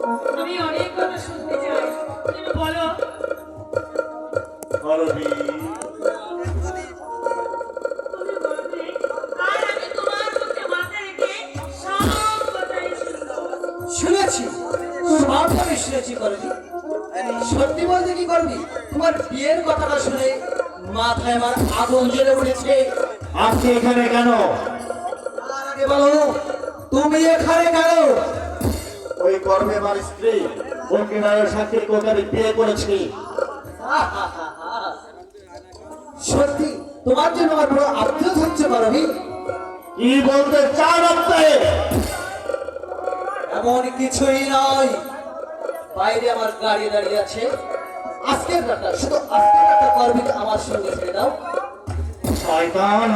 আমি অনেক কথা শুনতে চাই তুমি বলো। করবি আমি শুনেছি সব আমি শুনেছি। করবি সত্যি বলতে কি করবি তোমার বিয়ের কথাটা শুনে মাথায় আমার আগুন জ্বলে উঠেছে। আজকে এখানে কেন? বলো তুমি এখানে কেন? ওই কর্মে আমার স্ত্রী নায়ের সাথে ওকে আমি বিয়ে করেছি। সত্যি তোমার জন্য আমার বড় আত্মীয় হচ্ছে করবি কি বলতে চান আপনি? এমন কিছুই নয়। বাইরে আমার গাড়ি দাঁড়িয়ে আছে। আজকের রাতটা শুধু আজকের রাতটা করবি আমার সঙ্গে ছেড়ে দাও। শয়তান।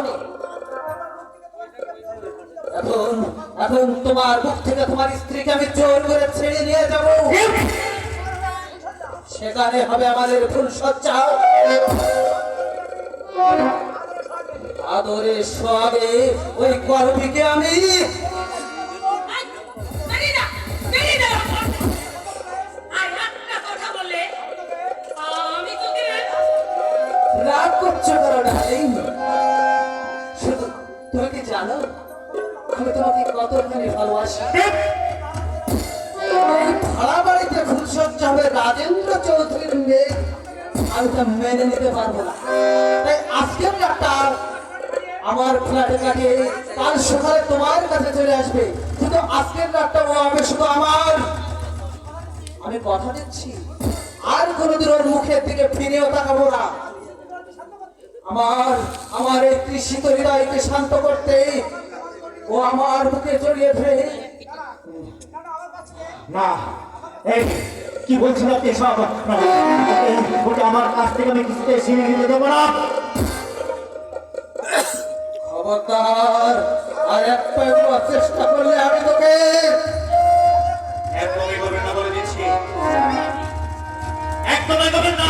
এখনও এখন এখন তোমার মুখ থেকে তোমার স্ত্রীকে আমি জোর করে ছেড়ে নিয়ে যাব। সেখানে হবে আমাদের ফুল সজ্জা। আদরে সোয়াবে ওই গর্বিকে আমি আই, বেরিয়ে যা, তুমি কি জানো, আমি তোমাকে কতখানি ভালোবাসি। ভাড়া বাড়িতে ফুলসজ্জা হবে রাজেন্দ্র চৌধুরীর মেয়ে, আমি তা মেনে নিতে পারব না। তাই আজকের রাতটা আমার ফ্ল্যাটে কাটিয়ে কাল সকালে তোমার কাছে চলে আসবে। শুধু আজকের রাতটা ও হবে শুধু আমার। আমি কথা দিচ্ছি। আর কোনোদিন ওর মুখের দিকে ফিরেও তাকাবো না। আমার আমার এই তৃষিত হৃদয়কে শান্ত করতে ও আমার বুকে জড়িয়ে ধরে। না, এই, কি সব ওকে আমার কাছ থেকে আমি কিছুতে দেবো না। খবরদার, আর চেষ্টা করলে আমি তোকে একদমই করবেন না বলে দিচ্ছি। একদমই করবেন না।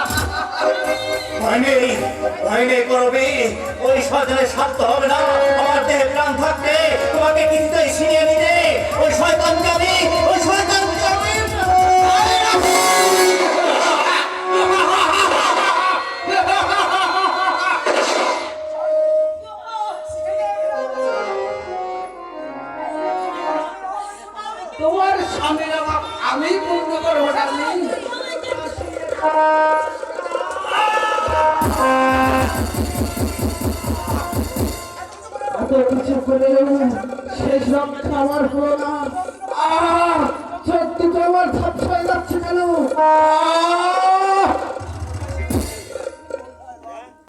ভয় এসেছে। হয়নি হয়নি করবি। ওই সজনে সাধ্য হবে না। আমার দেহে প্রাণ থাকতে তোমাকে কিছুতেই ছিনিয়ে নিতে। ওই শয়তানকে আমি, ওই শয়তানকে তোমার স্বামীর আমি পূর্ণ করব, ডার্লিং। এত কিছু করেও শেষ রক্ষা আমার হলো না আহ, চোখ দুটো আমার ঝাপসায় যাচ্ছে কেন!